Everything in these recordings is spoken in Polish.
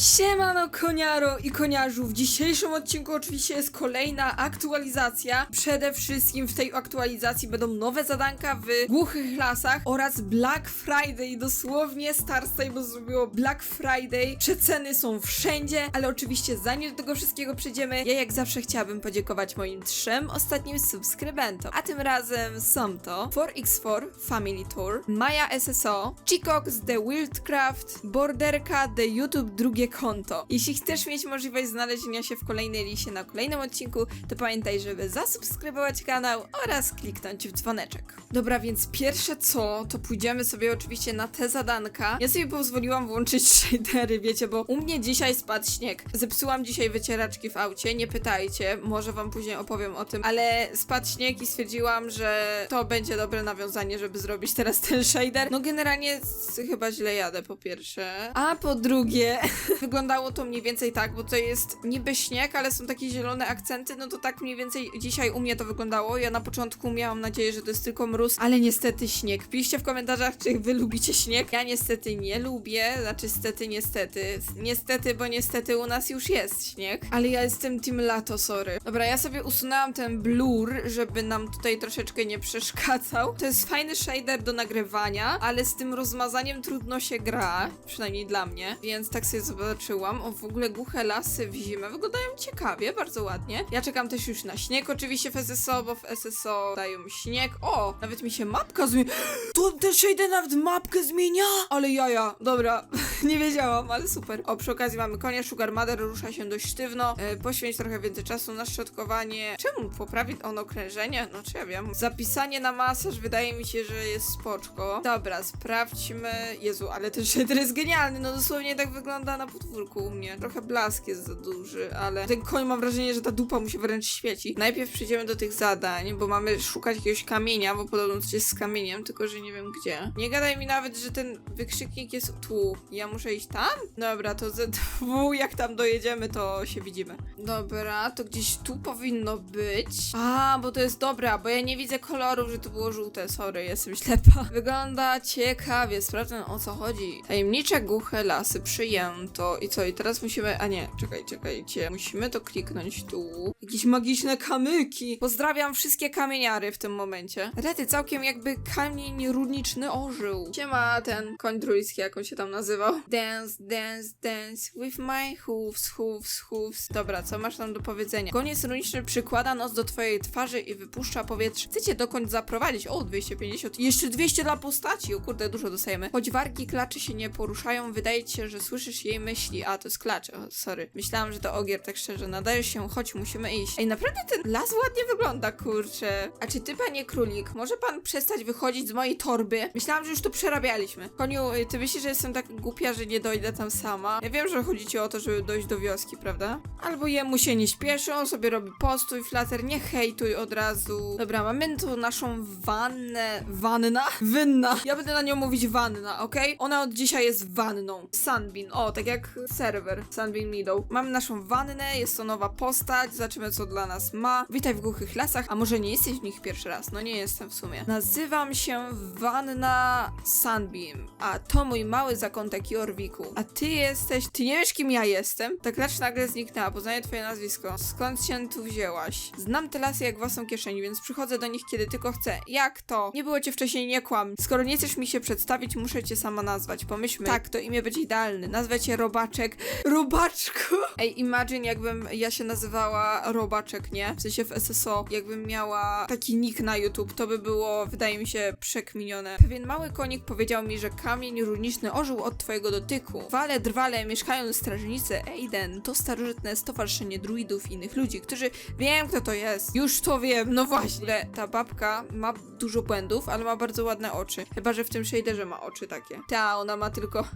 Siemano koniaro i koniarzu, w dzisiejszym odcinku oczywiście jest kolejna aktualizacja. Przede wszystkim w tej aktualizacji będą nowe zadanka w głuchych lasach oraz Black Friday, dosłownie Star Stable zrobiło Black Friday. Przeceny są wszędzie, ale oczywiście zanim do tego wszystkiego przejdziemy, ja jak zawsze chciałabym podziękować moim trzem ostatnim subskrybentom. A tym razem są to 4x4 Family Tour, Maja SSO, Chikox The Wildcraft, Borderka The YouTube drugie konto. Jeśli chcesz mieć możliwość znalezienia się w kolejnej liście na kolejnym odcinku, to pamiętaj, żeby zasubskrybować kanał oraz kliknąć w dzwoneczek. Dobra, więc pierwsze co, to pójdziemy sobie oczywiście na te zadanka. Ja sobie pozwoliłam włączyć shadery, wiecie, bo u mnie dzisiaj spadł śnieg. Zepsułam dzisiaj wycieraczki w aucie, nie pytajcie, może wam później opowiem o tym, ale spadł śnieg i stwierdziłam, że to będzie dobre nawiązanie, żeby zrobić teraz ten shader. No generalnie chyba źle jadę po pierwsze, a po drugie wyglądało to mniej więcej tak, bo to jest niby śnieg, ale są takie zielone akcenty, no to tak mniej więcej dzisiaj u mnie to wyglądało. Ja na początku miałam nadzieję, że to jest tylko mróz, ale niestety śnieg. Piszcie w komentarzach, czy wy lubicie śnieg. Ja niestety nie lubię, znaczy stety, niestety. Niestety, bo niestety u nas już jest śnieg, ale ja jestem team lato, sorry. Dobra, ja sobie usunęłam ten blur, żeby nam tutaj troszeczkę nie przeszkadzał. To jest fajny shader do nagrywania, ale z tym rozmazaniem trudno się gra, przynajmniej dla mnie, więc tak sobie zobaczyłam. O, w ogóle głuche lasy w zimę wyglądają ciekawie, bardzo ładnie. Ja czekam też już na śnieg oczywiście w SSO, bo w SSO dają śnieg. O, nawet mi się mapka zmienia. To ten shader nawet mapkę zmienia? Ale jaja, dobra, nie wiedziałam, ale super. O, przy okazji mamy konia, Sugar Mother rusza się dość sztywno. E, poświęć trochę więcej czasu na szczotkowanie. Czemu poprawi on okrężenie? No czy ja wiem. Zapisanie na masaż wydaje mi się, że jest spoczko. Dobra, sprawdźmy. Jezu, ale ten shader jest genialny, no dosłownie tak wygląda na podwórku u mnie. Trochę blask jest za duży, ale ten koń mam wrażenie, że ta dupa mu się wręcz świeci. Najpierw przejdziemy do tych zadań, bo mamy szukać jakiegoś kamienia, bo podobno coś jest z kamieniem, tylko że nie wiem gdzie. Nie gadaj mi nawet, że ten wykrzyknik jest tu. Ja muszę iść tam? Dobra, to ZW, jak tam dojedziemy, to się widzimy. Dobra, to gdzieś tu powinno być. A, bo to jest dobra, bo ja nie widzę koloru, że to było żółte. Sorry, jestem ślepa. Wygląda ciekawie, sprawdzę o co chodzi. Tajemnicze głuche lasy przyjęto. I co, i teraz musimy. A nie, czekaj, czekajcie. Musimy to kliknąć tu. Jakieś magiczne kamyki. Pozdrawiam wszystkie kamieniary w tym momencie. Rety, całkiem jakby kamień runiczny ożył. Siema ten koń druidzki, jak on się tam nazywał. Dance, dance, dance with my hooves, hooves, hooves. Dobra, co masz nam do powiedzenia? Koniec runiczny przykłada nos do twojej twarzy i wypuszcza powietrze. Chcecie dokąd zaprowadzić? O, 250. Jeszcze 200 dla postaci. O kurde, dużo dostajemy. Choć wargi klaczy się nie poruszają, wydaje ci się, że słyszysz jej myśli. A, to jest klacz. O, sorry. Myślałam, że to ogier, tak szczerze. Nadajesz się, chodź, musimy iść. Ej, naprawdę ten las ładnie wygląda, kurczę. A czy ty, panie królik, może pan przestać wychodzić z mojej torby? Myślałam, że już to przerabialiśmy. Koniu, y, ty myślisz, że jestem tak głupia, że nie dojdę tam sama? Ja wiem, że chodzi ci o to, żeby dojść do wioski, prawda? Albo jemu się nie śpieszy, on sobie robi postój, flater, nie hejtuj od razu. Dobra, mamy tu naszą wannę. Wanna? Wynna. Ja będę na nią mówić wanna, okej? Ona od dzisiaj jest wanną. Sunbeam. O, tak jak serwer. Sunbeam Meadow. Mamy naszą wannę, jest to nowa postać. Zobaczymy, co dla nas ma. Witaj w głuchych lasach. A może nie jesteś w nich pierwszy raz? No nie jestem w sumie. Nazywam się Wanna Sunbeam. A to mój mały zakątek Jorwiku. A ty jesteś... Ty nie wiesz, kim ja jestem? Ta klacz nagle zniknęła. Poznaję twoje nazwisko. Skąd się tu wzięłaś? Znam te lasy jak własną kieszeń, więc przychodzę do nich, kiedy tylko chcę. Jak to? Nie było cię wcześniej, nie kłam. Skoro nie chcesz mi się przedstawić, muszę cię sama nazwać. Pomyślmy. Tak, to imię będzie idealne. Nazwę cię Robaczek. Robaczku! Ej, imagine jakbym ja się nazywała Robaczek, nie? W sensie w SSO. Jakbym miała taki nick na YouTube, to by było, wydaje mi się, przekminione. Pewien mały konik powiedział mi, że kamień runiczny ożył od twojego dotyku. Wale drwale mieszkają strażnicy Eiden. To starożytne stowarzyszenie druidów i innych ludzi, którzy wiem, kto to jest. Już to wiem, no właśnie. Ta babka ma dużo błędów, ale ma bardzo ładne oczy. Chyba, że w tym shaderze ma oczy takie. Ta, ona ma tylko.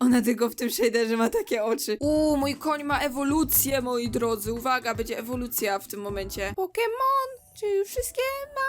Ona tylko w tym shaderze ma takie oczy. Uuu, mój koń ma ewolucję, moi drodzy. Uwaga, będzie ewolucja w tym momencie. Pokémon! Czy już wszystkie?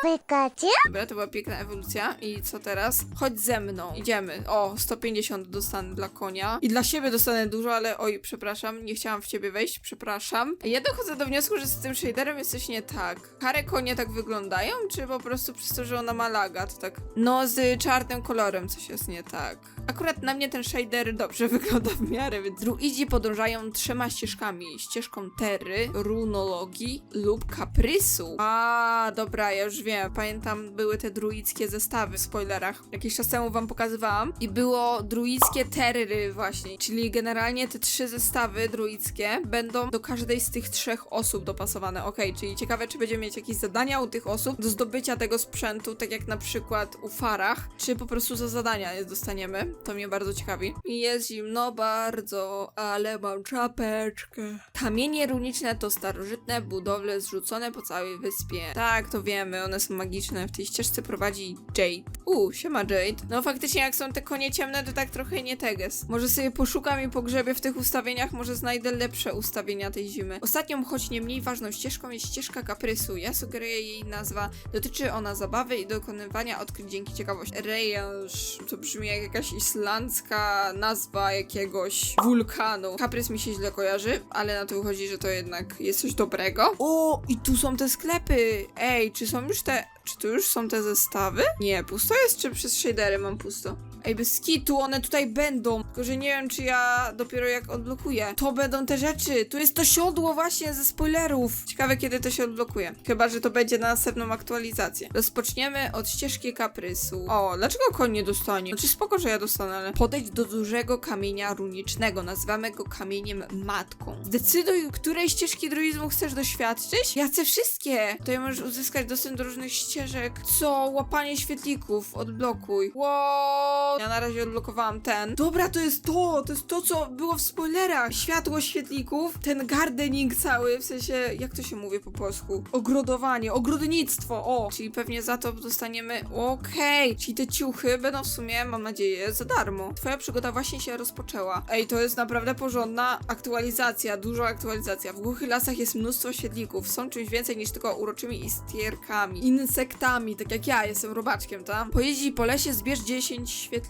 Pikachu? Dobra, to była piękna ewolucja. I co teraz? Chodź ze mną. Idziemy. O, 150 dostanę dla konia. I dla siebie dostanę dużo, ale oj, przepraszam, nie chciałam w ciebie wejść, przepraszam. Ja dochodzę do wniosku, że z tym shaderem jest coś nie tak. Kare konie tak wyglądają, czy po prostu przez to, że ona ma laga, to tak... No, z czarnym kolorem coś jest nie tak. Akurat na mnie ten shader dobrze wygląda w miarę, więc druidzi podążają trzema ścieżkami. Ścieżką Terry, runologii lub kaprysu. A, dobra, ja już wiem. Pamiętam, były te druickie zestawy w spoilerach. Jakiś czas temu wam pokazywałam. I było druickie Terry właśnie. Czyli generalnie te trzy zestawy druickie będą do każdej z tych trzech osób dopasowane. Okej, czyli ciekawe, czy będziemy mieć jakieś zadania u tych osób do zdobycia tego sprzętu, tak jak na przykład u Farach, czy po prostu za zadania je dostaniemy. To mnie bardzo ciekawi. I Jest zimno bardzo, ale mam czapeczkę. Kamienie runiczne to starożytne budowle zrzucone po całej wyspie. Tak, to wiemy, one są magiczne. W tej ścieżce prowadzi Jade. U, siema Jade. No faktycznie jak są te konie ciemne, to tak trochę nie teges. Może sobie poszukam i pogrzebię w tych ustawieniach, może znajdę lepsze ustawienia tej zimy. Ostatnią, choć nie mniej ważną ścieżką jest ścieżka kaprysu. Ja sugeruję jej nazwa. Dotyczy ona zabawy i dokonywania odkryć dzięki ciekawości. Range to brzmi jak jakaś islandzka nazwa jakiegoś wulkanu. Kaprys mi się źle kojarzy, ale na to wychodzi, że to jednak jest coś dobrego. O, i tu są te sklepy. Ej, czy są już te... Czy tu już są te zestawy? Nie, pusto jest, czy przez shadery mam pusto? Ej, bez kitu, one tutaj będą. Tylko, że nie wiem, czy ja dopiero jak odblokuję. To będą te rzeczy. Tu jest to siodło właśnie ze spoilerów. Ciekawe, kiedy to się odblokuje. Chyba, że to będzie na następną aktualizację. Rozpoczniemy od ścieżki kaprysu. O, dlaczego koń nie dostanie? Znaczy spoko, że ja dostanę, ale podejdź do dużego kamienia runicznego. Nazywamy go kamieniem matką. Zdecyduj, której ścieżki druizmu chcesz doświadczyć. Ja chcę wszystkie. To ja możesz uzyskać dostęp do różnych ścieżek. Co? Łapanie świetlików. Odblokuj. Wow. Ja na razie odblokowałam ten. Dobra, to jest to. To jest to, co było w spoilerach. Światło świetlików. Ten gardening cały. W sensie, jak to się mówi po polsku? Ogrodowanie. Ogrodnictwo. O. Czyli pewnie za to dostaniemy... Okej. Czyli te ciuchy będą w sumie, mam nadzieję, za darmo. Twoja przygoda właśnie się rozpoczęła. Ej, to jest naprawdę porządna aktualizacja. Dużo aktualizacja. W głuchych lasach jest mnóstwo świetlików. Są czymś więcej niż tylko uroczymi istierkami. Insektami, tak jak ja, jestem robaczkiem, tam. Pojeździ po lesie, zbierz 10 świetlików.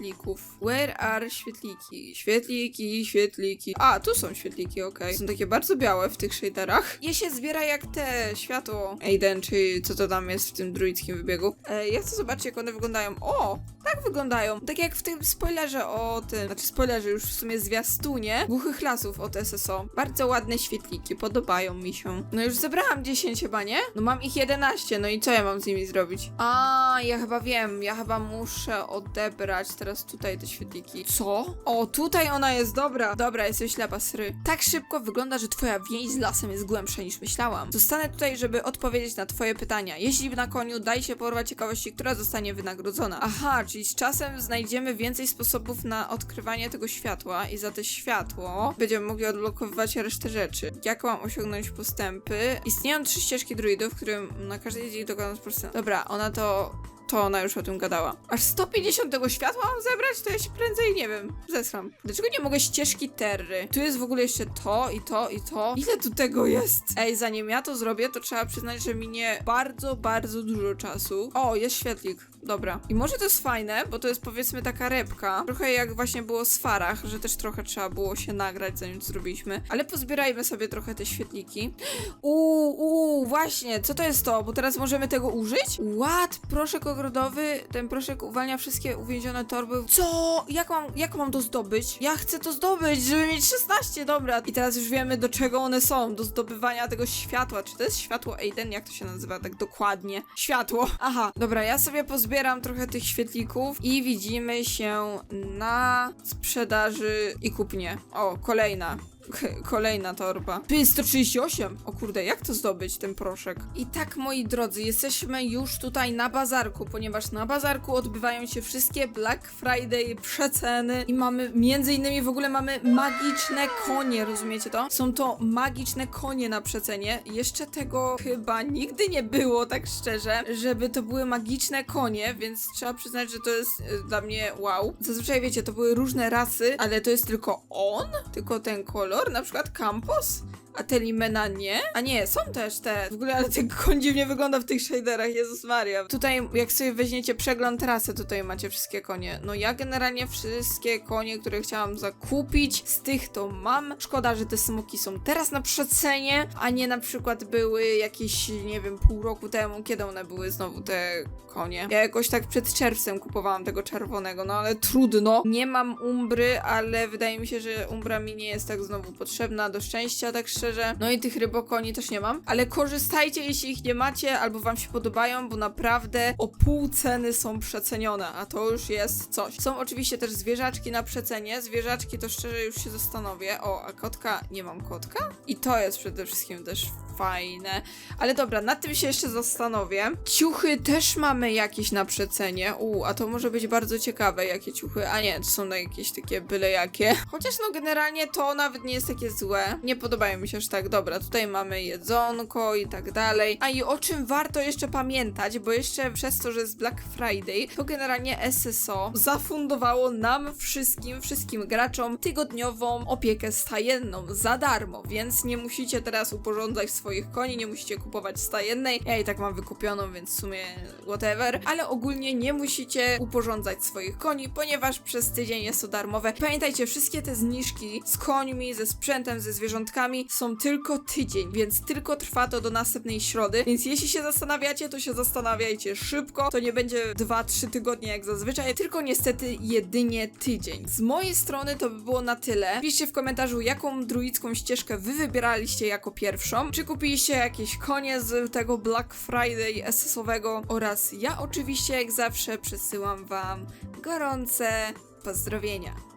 Where are świetliki? Świetliki, świetliki. A, tu są świetliki, okej. Są takie bardzo białe w tych shaderach. Je się zbiera jak te światło Aiden, czy co to tam jest w tym druidzkim wybiegu. E, ja chcę zobaczyć, jak one wyglądają. O! Tak wyglądają. Tak jak w tym spoilerze o tym, znaczy spoilerze już w sumie zwiastunie głuchych lasów od SSO. Bardzo ładne świetliki, podobają mi się. No już zebrałam 10 chyba, nie? No mam ich 11, no i co ja mam z nimi zrobić? A, ja chyba wiem, ja chyba muszę odebrać teraz tutaj te świetliki. Co? O, tutaj ona jest, dobra. Dobra, jestem ślepa, sry. Tak szybko wygląda, że twoja więź z lasem jest głębsza niż myślałam. Zostanę tutaj, żeby odpowiedzieć na twoje pytania. Jeśli na koniu, daj się porwać ciekawości, która zostanie wynagrodzona. Aha, czyli z czasem znajdziemy więcej sposobów na odkrywanie tego światła i za to światło będziemy mogli odblokowywać resztę rzeczy. Jak mam osiągnąć postępy? Istnieją trzy ścieżki druidów, którym na każdej z nich dokonam postęp. Dobra, ona to to ona już o tym gadała. Aż 150 tego światła mam zebrać? To ja się prędzej, nie wiem, zesram. Dlaczego nie mogę ścieżki Terry? Tu jest w ogóle jeszcze to i to i to. Ile tu tego jest? Ej, zanim ja to zrobię, to trzeba przyznać, że minie bardzo, bardzo dużo czasu. O, jest świetlik. Dobra. I może to jest fajne, bo to jest powiedzmy taka repka. Trochę jak właśnie było z Farach, że też trochę trzeba było się nagrać, zanim zrobiliśmy. Ale pozbierajmy sobie trochę te świetliki. Uuu, uuu, właśnie, co to jest to? Bo teraz możemy tego użyć? What? Proszek ogrodowy, ten proszek uwalnia wszystkie uwięzione torby. Co? Jak mam, jak mam to zdobyć? Ja chcę to zdobyć, żeby mieć 16, dobra. I teraz już wiemy, do czego one są. Do zdobywania tego światła. Czy to jest światło Aiden? Jak to się nazywa tak dokładnie? Światło. Aha, dobra, ja sobie pozbieram trochę tych świetlików i widzimy się na sprzedaży i kupnie. O, kolejna. Kolejna torba. Ty, 138! O kurde, jak to zdobyć, ten proszek? I tak, moi drodzy, jesteśmy już tutaj na bazarku, ponieważ na bazarku odbywają się wszystkie Black Friday przeceny i mamy, między innymi w ogóle mamy magiczne konie, rozumiecie to? Są to magiczne konie na przecenie. Jeszcze tego chyba nigdy nie było, tak szczerze, żeby to były magiczne konie, więc trzeba przyznać, że to jest y, dla mnie wow. Zazwyczaj, wiecie, to były różne rasy, ale to jest tylko on? Tylko ten kolor? Na przykład Campos? A te limena nie? A nie, są też te. W ogóle, ale ten koń dziwnie wygląda w tych shaderach, Jezus Maria. Tutaj, jak sobie weźmiecie przegląd trasy, tutaj macie wszystkie konie. No ja generalnie wszystkie konie, które chciałam zakupić, z tych to mam. Szkoda, że te smoki są teraz na przecenie, a nie na przykład były jakieś, nie wiem, pół roku temu, kiedy one były znowu te konie. Ja jakoś tak przed czerwcem kupowałam tego czerwonego, no ale trudno. Nie mam umbry, ale wydaje mi się, że umbra mi nie jest tak znowu potrzebna do szczęścia, tak. No i tych rybokoni też nie mam, ale korzystajcie, jeśli ich nie macie, albo wam się podobają, bo naprawdę o pół ceny są przecenione, a to już jest coś. Są oczywiście też zwierzaczki na przecenie. Zwierzaczki to szczerze już się zastanowię. O, a kotka? Nie mam kotka? I to jest przede wszystkim też fajne. Ale dobra, nad tym się jeszcze zastanowię. Ciuchy też mamy jakieś na przecenie. U, a to może być bardzo ciekawe, jakie ciuchy. A nie, to są jakieś takie byle jakie. Chociaż no generalnie to nawet nie jest takie złe. Nie podobają mi się aż tak. Dobra, tutaj mamy jedzonko i tak dalej. A i o czym warto jeszcze pamiętać, bo jeszcze przez to, że jest Black Friday, to generalnie SSO zafundowało nam wszystkim, wszystkim graczom tygodniową opiekę stajenną za darmo, więc nie musicie teraz uporządzać swoich koni, nie musicie kupować stajennej. Ja i tak mam wykupioną, więc w sumie whatever, ale ogólnie nie musicie uporządzać swoich koni, ponieważ przez tydzień jest to darmowe. Pamiętajcie, wszystkie te zniżki z końmi, ze sprzętem, ze zwierzątkami są tylko tydzień, więc tylko trwa to do następnej środy, więc jeśli się zastanawiacie, to się zastanawiajcie szybko, to nie będzie 2-3 tygodnie jak zazwyczaj, tylko niestety jedynie tydzień. Z mojej strony to by było na tyle. Piszcie w komentarzu, jaką druicką ścieżkę wy wybieraliście jako pierwszą, czy kupiliście jakieś konie z tego Black Friday SS-owego oraz ja oczywiście jak zawsze przesyłam wam gorące pozdrowienia.